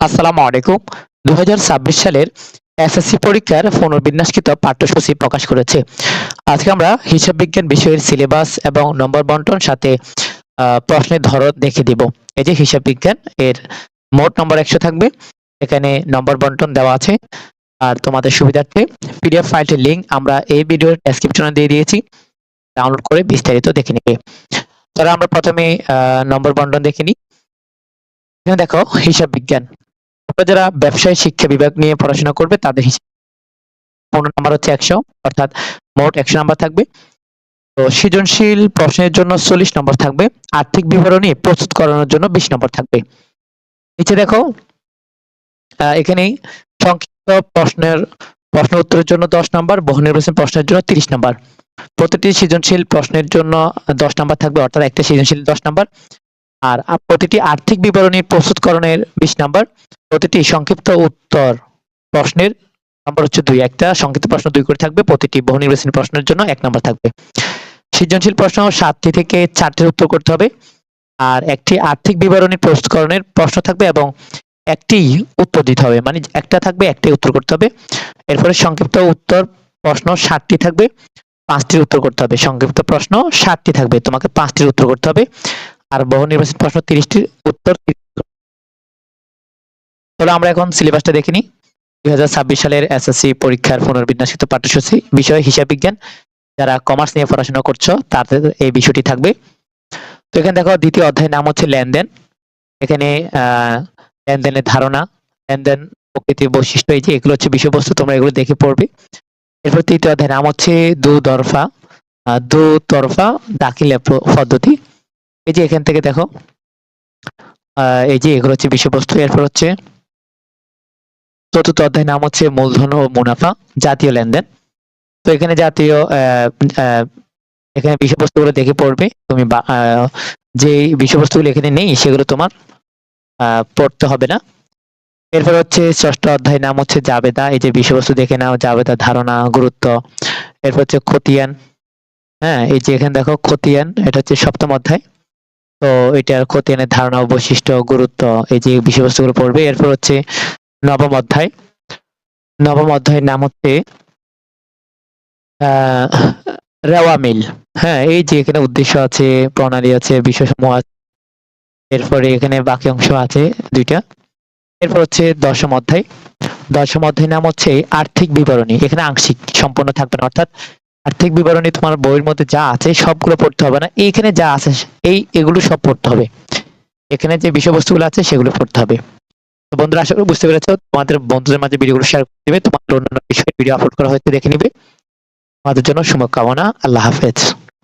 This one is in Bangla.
আসসালামু আলাইকুম। দু হাজার ছাব্বিশ সালের এসএসসি পরীক্ষার পুনর্বিন্যাসকৃত পাঠ্যসূচি প্রকাশ করেছে। আজকে আমরা হিসাব বিজ্ঞান বিষয়ের সিলেবাস এবং নম্বর বন্টন সাথে প্রশ্নের ধরন দেখে দিব। এই যে হিসাব বিজ্ঞান, এর মোট নম্বর একশো থাকবে। এখানে নম্বর বন্টন দেওয়া আছে। আর তোমাদের সুবিধার্থে পিডিএফ ফাইলটির লিংক আমরা এই ভিডিওর ডেসক্রিপশনে দিয়ে দিয়েছি। ডাউনলোড করে বিস্তারিত দেখে নেবে। তাহলে আমরা প্রথমে নম্বর বন্টন দেখে নিই। দেখো হিসাব বিজ্ঞান। যারা ব্যবসায় শিক্ষা বিভাগ নিয়ে পড়াশোনা করবে, তাদের হিসাব পনেরো নাম্বার হচ্ছে একশো, অর্থাৎ মোট একশো নাম্বার থাকবে। তো সৃজনশীল প্রশ্নের জন্য চল্লিশ নম্বর থাকবে, আর্থিক বিবরণী প্রস্তুত করানোর জন্য বিশ নম্বর থাকবে। নিচে দেখো এখানে সংক্ষিপ্ত প্রশ্নের, প্রশ্ন উত্তরের জন্য দশ নম্বর, বহু নির্বাচন প্রশ্নের জন্য তিরিশ নম্বর। প্রতিটি সৃজনশীল প্রশ্নের জন্য দশ নম্বর থাকবে, অর্থাৎ একটা সৃজনশীল দশ নম্বর। আর প্রতিটি আর্থিক বিবরণী প্রস্তুতকরণের বিশ নাম্বার। প্রতিটি সংক্ষিপ্ত উত্তর প্রশ্নের নাম্বার হচ্ছে দুই। একটা সংক্ষিপ্ত প্রশ্ন দুই করে থাকবে, প্রতিটি বহু নির্বাচনী প্রশ্নের জন্য এক নম্বর থাকবে। সৃজনশীল প্রশ্ন সাতটি থেকে চারটির উত্তর করতে হবে। আর একটি আর্থিক বিবরণী প্রস্তুতকরণের প্রশ্ন থাকবে এবং একটি উত্তর দিতে হবে। মানে একটা থাকবে একটাই উত্তর করতে হবে। এরপরে সংক্ষিপ্ত উত্তর প্রশ্ন ষাটটি থাকবে, পাঁচটির উত্তর করতে হবে। সংক্ষিপ্ত প্রশ্ন ষাটটি থাকবে, তোমাকে পাঁচটির উত্তর করতে হবে। আর বহু নির্বাচন প্রশ্ন তিরিশটির উত্তর তাহলে আমরা এখন সিলেবাসটা দেখে নিই দুই হাজার ছাব্বিশ সালের এসএসসি পরীক্ষার পুনর্বিন্যাসিত পাঠ্যসূচি বিষয় হিসাব বিজ্ঞান। যারা কমার্স নিয়ে পড়াশোনা করছ তাদের এই বিষয়টি থাকবে। তো এখানে দেখো দ্বিতীয় অধ্যায়ের নাম হচ্ছে লেনদেন। এখানে লেনদেনের ধারণা লেনদেন প্রকৃতির বৈশিষ্ট্য এই যে এগুলো হচ্ছে বিষয়বস্তু তোমরা এগুলো দেখে পড়বে। এরপর তৃতীয় অধ্যায়ের নাম হচ্ছে দুতরফা। আহ, দুতরফা দাখিলা প- পদ্ধতি। এই যে এখান থেকে দেখো এই যে এগুলো হচ্ছে বিষয়বস্তু, এরপর হচ্ছে চতুর্থ অধ্যায় নাম হচ্ছে মূলধন ও মুনাফা, জাতীয় লেনদেন। তো এখানে জাতীয় এখানে বিষয়বস্তুগুলো দেখে পড়বে, তুমি যে বিষয়বস্তুগুলো এখানে নেই সেগুলো তোমার পড়তে হবে না। এরপর হচ্ছে ষষ্ঠ অধ্যায় নাম হচ্ছে জাবেদা, এই যে বিষয়বস্তু দেখে নাও, জাবেদা ধারণা, গুরুত্ব। এরপর হচ্ছে খতিয়ান হ্যাঁ এই যে এখানে দেখো খতিয়ান, এটা হচ্ছে সপ্তম অধ্যায়। তো এটার খতিয়ানের ধারণা বৈশিষ্ট্য গুরুত্ব এই যে বিষয়বস্তুগুলো পড়বে। এরপর হচ্ছে নবম অধ্যায়। নবম অধ্যায়ের নাম হচ্ছে, আহ, রেওয়া মিল। হ্যাঁ এই যে এখানে উদ্দেশ্য আছে, প্রণালী আছে, বিষয়সমূহ আছে, এরপরে এখানে বাকি অংশ আছে দুইটা। এরপর হচ্ছে দশম অধ্যায়। দশম অধ্যায়ের নাম হচ্ছে আর্থিক বিবরণী। এখানে আংশিক সম্পূর্ণ থাকবে না, অর্থাৎ আর্থিক বিবরণী তোমার বইয়ের মধ্যে যা আছে সবগুলো পড়তে হবে না। এইখানে যা আছে, এই এগুলো সব পড়তে হবে। এখানে যে বিষয়বস্তুগুলো আছে সেগুলো পড়তে হবে। তো বন্ধুরা, আশা করি বুঝতে পেরেছ, তোমাদের বন্ধুদের মাঝে ভিডিওগুলো শেয়ার করে দেবে। তোমাদের অন্যান্য বিষয়ে ভিডিও আপলোড করা হয়েছে দেখে নিবে। তোমাদের জন্য শুভকামনা। আল্লাহ হাফেজ।